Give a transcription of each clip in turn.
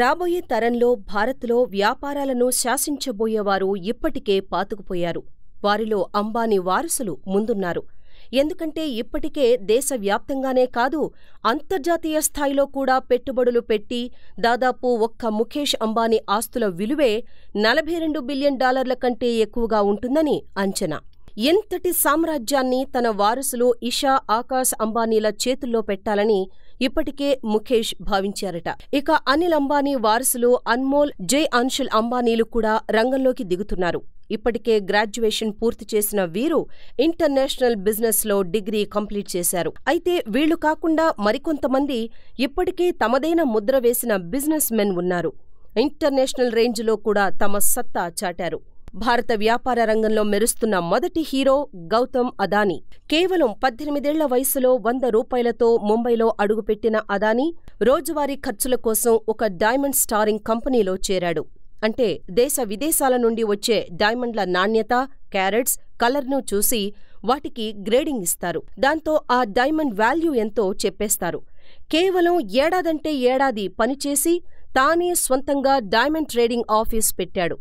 రాబోయే తరంలో భారత్లో వ్యాపారాలను శాసించబోయేవారు ఇప్పటికే పాతుకుపోయారు. వారిలో అంబానీ వారసులు ముందున్నారు. ఎందుకంటే ఇప్పటికే దేశవ్యాప్తంగానే కాదు అంతర్జాతీయ స్థాయిలో కూడా పెట్టుబడులు పెట్టి దాదాపు ఒక్క ముఖేష్ అంబానీ ఆస్తుల విలువే నలభై రెండు బిలియన్ డాలర్ల కంటే ఎక్కువగా ఉంటుందని అంచనా. ఇంతటి సామ్రాజ్యాన్ని తన వారసులు ఇషా, ఆకాశ్ అంబానీల చేతుల్లో పెట్టాలని ఇప్పటికే ముఖేష్ భావించారట. ఇక అనిల్ అంబానీ వారసులు అన్మోల్, జై అన్షుల్ అంబానీలు కూడా రంగంలోకి దిగుతున్నారు. ఇప్పటికే గ్రాడ్యుయేషన్ పూర్తి చేసిన వీరు ఇంటర్నేషనల్ బిజినెస్లో డిగ్రీ కంప్లీట్ చేశారు. అయితే వీళ్ళు కాకుండా మరికొంతమంది ఇప్పటికే తమదైన ముద్ర వేసిన బిజినెస్ మెన్ ఉన్నారు. ఇంటర్నేషనల్ రేంజ్లో కూడా తమ సత్తా చాటారు. భారత వ్యాపార రంగంలో మెరుస్తున్న మొదటి హీరో గౌతమ్ అదానీ. కేవలం పద్దెనిమిదేళ్ళ వయసులో వంద రూపాయలతో ముంబైలో అడుగుపెట్టిన అదానీ రోజువారీ ఖర్చుల కోసం ఒక డైమండ్ స్టారింగ్ కంపెనీలో చేరాడు. అంటే దేశ విదేశాల నుండి వచ్చే డైమండ్ల నాణ్యత, క్యారెట్స్, కలర్ను చూసి వాటికి గ్రేడింగ్ ఇస్తారు. దాంతో ఆ డైమండ్ వాల్యూ ఎంతో చెప్పేస్తారు. కేవలం ఏడాదంటే ఏడాది పనిచేసి తానే స్వంతంగా డైమండ్ ట్రేడింగ్ ఆఫీస్ పెట్టాడు.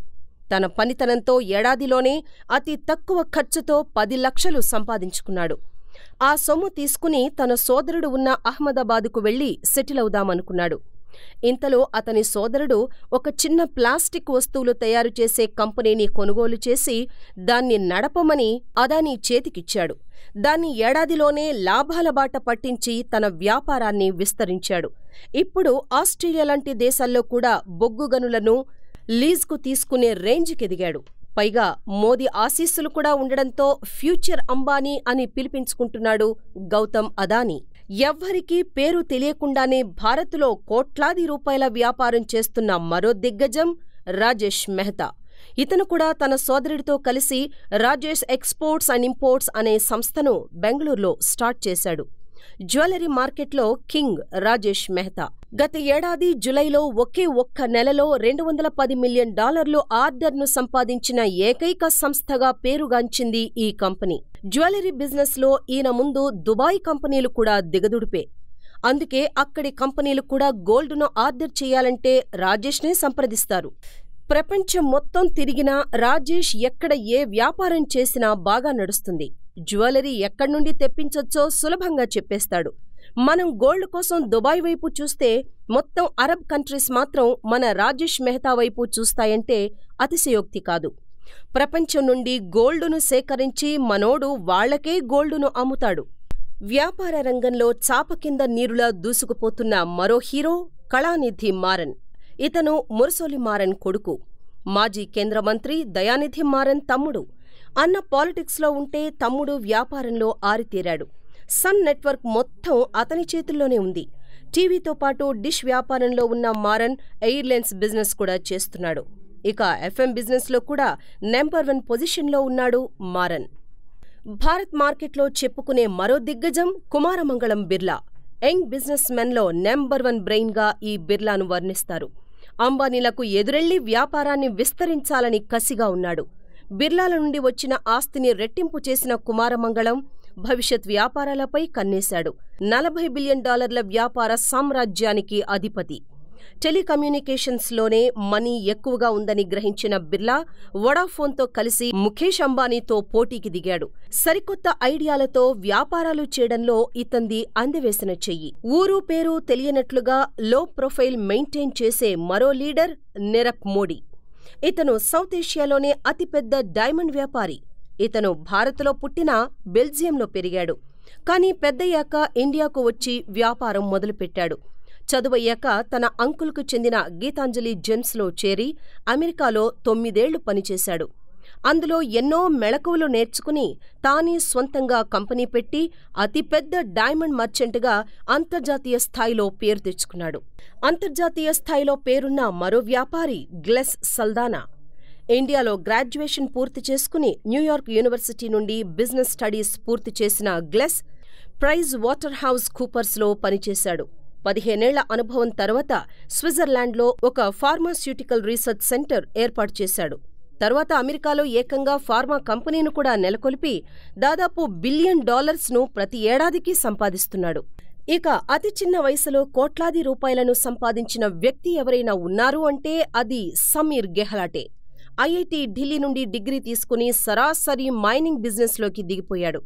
తన పనితనంతో ఏడాదిలోనే అతి తక్కువ ఖర్చుతో పది లక్షలు సంపాదించుకున్నాడు. ఆ సొమ్ము తీసుకుని తన సోదరుడు ఉన్న అహ్మదాబాదుకు వెళ్ళి సెటిలవుదామనుకున్నాడు. ఇంతలో అతని సోదరుడు ఒక చిన్న ప్లాస్టిక్ వస్తువులు తయారు చేసే కంపెనీని కొనుగోలు చేసి దాన్ని నడపమని అదానీ చేతికిచ్చాడు. దాన్ని ఏడాదిలోనే లాభాల బాట పట్టించి తన వ్యాపారాన్ని విస్తరించాడు. ఇప్పుడు ఆస్ట్రేలియా లాంటి దేశాల్లో కూడా బొగ్గు గనులను లీజ్కు తీసుకునే రేంజ్కెదిగాడు. పైగా మోదీ ఆశీస్సులు కూడా ఉండడంతో ఫ్యూచర్ అంబానీ అని పిలిపించుకుంటున్నాడు గౌతమ్ అదానీ. ఎవ్వరికీ పేరు తెలియకుండానే భారత్లో కోట్లాది రూపాయల వ్యాపారం చేస్తున్న మరో దిగ్గజం రాజేష్ మెహతా. ఇతను కూడా తన సోదరుడితో కలిసి రాజేష్ ఎక్స్పోర్ట్స్ అండ్ ఇంపోర్ట్స్ అనే సంస్థను బెంగళూరులో స్టార్ట్ చేశాడు. జ్యువెలరీ మార్కెట్లో కింగ్ రాజేష్ మెహతా. గత ఏడాది జులైలో ఒకే ఒక్క నెలలో రెండు వందల పది మిలియన్ డాలర్లు ఆర్డర్ను సంపాదించిన ఏకైక సంస్థగా పేరుగాంచింది ఈ కంపెనీ. జ్యువెలరీ బిజినెస్లో ఈయన ముందు దుబాయ్ కంపెనీలు కూడా దిగదుడిపే. అందుకే అక్కడి కంపెనీలు కూడా గోల్డ్ను ఆర్డర్ చేయాలంటే రాజేష్నే సంప్రదిస్తారు. ప్రపంచం మొత్తం తిరిగినా రాజేష్ ఎక్కడ ఏ వ్యాపారం చేసినా బాగా నడుస్తుంది. జ్యువెలరీ ఎక్కడ్నుండి తెప్పించొచ్చో సులభంగా చెప్పేస్తాడు. మనం గోల్డ్ కోసం దుబాయ్ వైపు చూస్తే మొత్తం అరబ్ కంట్రీస్ మాత్రం మన రాజేష్ మెహతా వైపు చూస్తాయంటే అతిశయోక్తి కాదు. ప్రపంచం నుండి గోల్డును సేకరించి మనోడు వాళ్ళకే గోల్డును అమ్ముతాడు. వ్యాపార రంగంలో చాప కింద నీరులా దూసుకుపోతున్న మరో హీరో కళానిధి మారన్. ఇతను మురసోలి మారన్ కొడుకు. మాజీ కేంద్ర మంత్రి దయానిధి మారన్ తమ్ముడు. అన్న పాలిటిక్స్లో ఉంటే తమ్ముడు వ్యాపారంలో ఆరితేరాడు. సన్ నెట్వర్క్ మొత్తం అతని చేతుల్లోనే ఉంది. టీవీతో పాటు డిష్ వ్యాపారంలో ఉన్న మారన్ ఎయిర్లైన్స్ బిజినెస్ కూడా చేస్తున్నాడు. ఇక ఎఫ్ఎం బిజినెస్లో కూడా నెంబర్ వన్ పొజిషన్లో ఉన్నాడు మారన్. భారత్ మార్కెట్లో చెప్పుకునే మరో దిగ్గజం కుమారమంగళం బిర్లా. యంగ్ బిజినెస్ మెన్లో నెంబర్ వన్ బ్రెయిన్గా ఈ బిర్లాను వర్ణిస్తారు. అంబానీలకు ఎదురెళ్ళి వ్యాపారాన్ని విస్తరించాలని కసిగా ఉన్నాడు. బిర్లాల నుండి వచ్చిన ఆస్తిని రెట్టింపు చేసిన కుమారమంగళం భవిష్యత్ వ్యాపారాలపై కన్నేశాడు. నలభై బిలియన్ డాలర్ల వ్యాపార సామ్రాజ్యానికి అధిపతి. టెలికమ్యూనికేషన్స్లోనే మనీ ఎక్కువగా ఉందని గ్రహించిన బిర్లా వడాఫోన్తో కలిసి ముఖేష్ అంబానీతో పోటీకి దిగాడు. సరికొత్త ఐడియాలతో వ్యాపారాలు చేయడంలో ఇతంది అందెవేసిన చెయ్యి. ఊరు పేరు తెలియనట్లుగా లో ప్రొఫైల్ మెయింటైన్ చేసే మరో లీడర్ నిరక్ మోడీ. ఇతను సౌత్ ఏషియాలోనే అతిపెద్ద డైమండ్ వ్యాపారి. ఇతను భారత్లో పుట్టినా బెల్జియంలో పెరిగాడు. కానీ పెద్దయ్యాక ఇండియాకు వచ్చి వ్యాపారం మొదలుపెట్టాడు. చదువయ్యాక తన అంకుల్కు చెందిన గీతాంజలి జెమ్స్లో చేరి అమెరికాలో తొమ్మిదేళ్ళు పనిచేశాడు. అందులో ఎన్నో మెళకువలు నేర్చుకుని తానే స్వంతంగా కంపెనీ పెట్టి అతిపెద్ద డైమండ్ మర్చెంట్గా అంతర్జాతీయ స్థాయిలో పేరు తెచ్చుకున్నాడు. అంతర్జాతీయ స్థాయిలో పేరున్న మరో వ్యాపారి గ్లెస్ సల్దానా. ఇండియాలో గ్రాడ్యుయేషన్ పూర్తి చేసుకుని న్యూయార్క్ యూనివర్సిటీ నుండి బిజినెస్ స్టడీస్ పూర్తి చేసిన గ్లెస్ ప్రైజ్ వాటర్ హౌస్ కూపర్స్లో పనిచేశాడు. పదిహేనేళ్ళ అనుభవం తర్వాత స్విట్జర్లాండ్లో ఒక ఫార్మాస్యూటికల్ రీసెర్చ్ సెంటర్ ఏర్పాటు చేశాడు. తర్వాత అమెరికాలో ఏకంగా ఫార్మా కంపెనీను కూడా నెలకొల్పి దాదాపు బిలియన్ డాలర్స్ను ప్రతి ఏడాదికి సంపాదిస్తున్నాడు. ఇక అతి చిన్న వయసులో కోట్లాది రూపాయలను సంపాదించిన వ్యక్తి ఎవరైనా ఉన్నారు అంటే అది సమీర్ గెహ్లాటే. ఐఐటి ఢిల్లీ నుండి డిగ్రీ తీసుకుని సరాసరి మైనింగ్ బిజినెస్లోకి దిగిపోయాడు.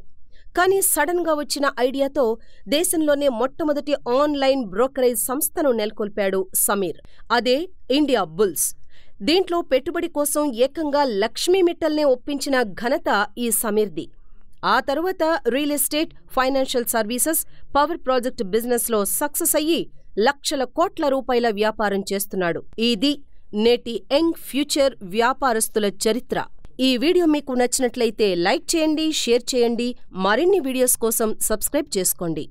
కానీ సడన్గా వచ్చిన ఐడియాతో దేశంలోనే మొట్టమొదటి ఆన్లైన్ బ్రోకరేజ్ సంస్థను నెలకొల్పాడు సమీర్. అదే ఇండియా బుల్స్. దీంట్లో పెట్టుబడి కోసం ఏకంగా లక్ష్మీ మిట్టల్నే ఒప్పించిన ఘనత ఈ సమీర్ది. ఆ తరువాత real estate financial services power project బిజినెస్లో సక్సెస్ అయ్యి లక్షల కోట్ల రూపాయల వ్యాపారం చేస్తున్నాడు. ఇది నేటి యంగ్ ఫ్యూచర్ వ్యాపారస్తుల చరిత్ర. ఈ వీడియో మీకు నచ్చినట్లయితే లైక్ చేయండి షేర్ చేయండి. మరిన్ని వీడియోస్ కోసం సబ్స్క్రైబ్ చేసుకోండి.